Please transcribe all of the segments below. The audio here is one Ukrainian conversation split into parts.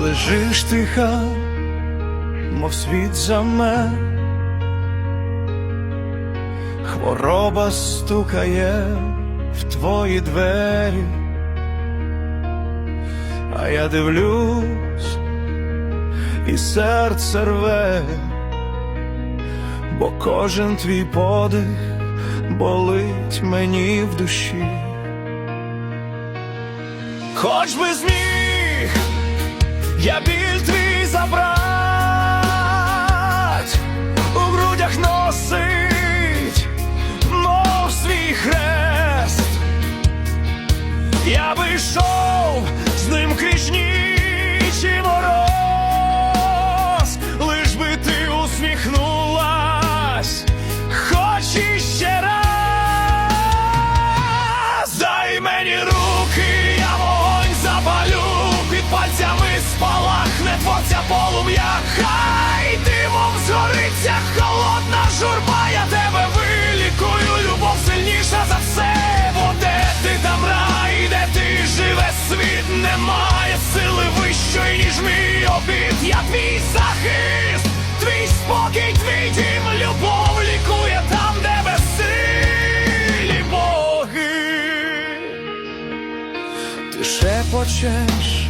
лежиш тиха, мов світ замер, хвороба стукає в твої двері, а я дивлюсь, і серце рве, бо кожен твій подих болить мені в душі. Хоч би зміг я біль твій забрать, у грудях носить, мов свій хрест. Я би йшов з ним крізь ніч мороз, лиш би ти усміхнулась, твій захист, твій спокій, твій дім, любов лікує там, де безсилі боги. Ти шепочеш,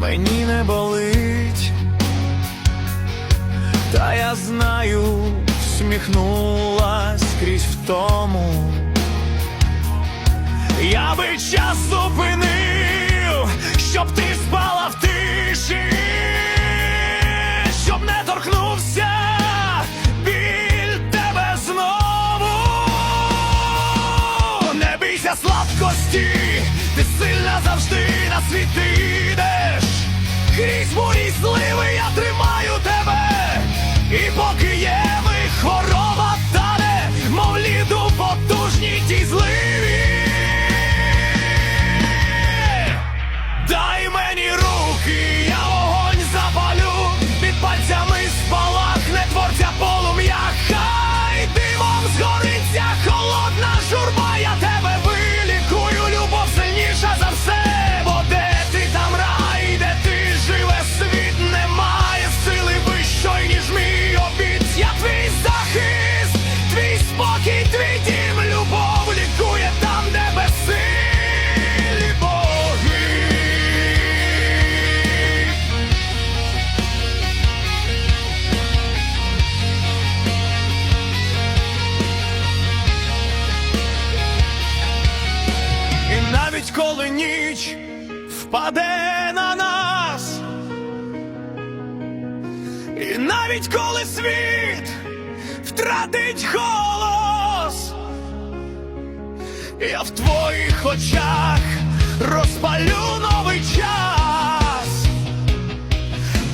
мені не болить, та я знаю, всміхнулась крізь втому. Я би час зупинив, слабкості, ти сильна завжди на світ ти йдеш. Крізь бурі зливи я коли ніч впаде на нас, і навіть коли світ втратить голос, я в твоїх очах розпалю новий час,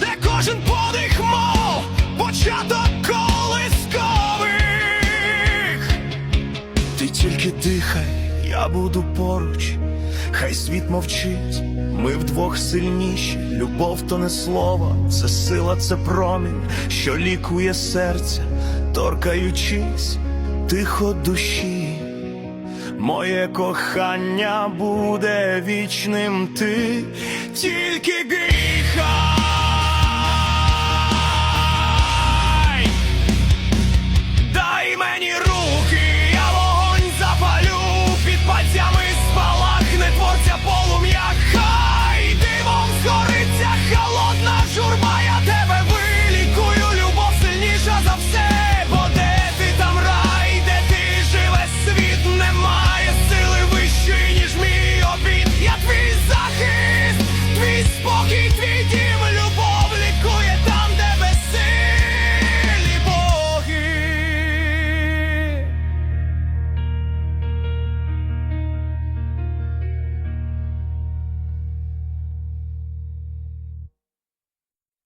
де кожен подих мов початок колискових. Ти тільки дихай, я буду поруч, хай світ мовчить, ми вдвох сильніші, любов то не слово, це сила, це промінь, що лікує серця, торкаючись тихо душі. Моє кохання буде вічним, ти тільки гріха.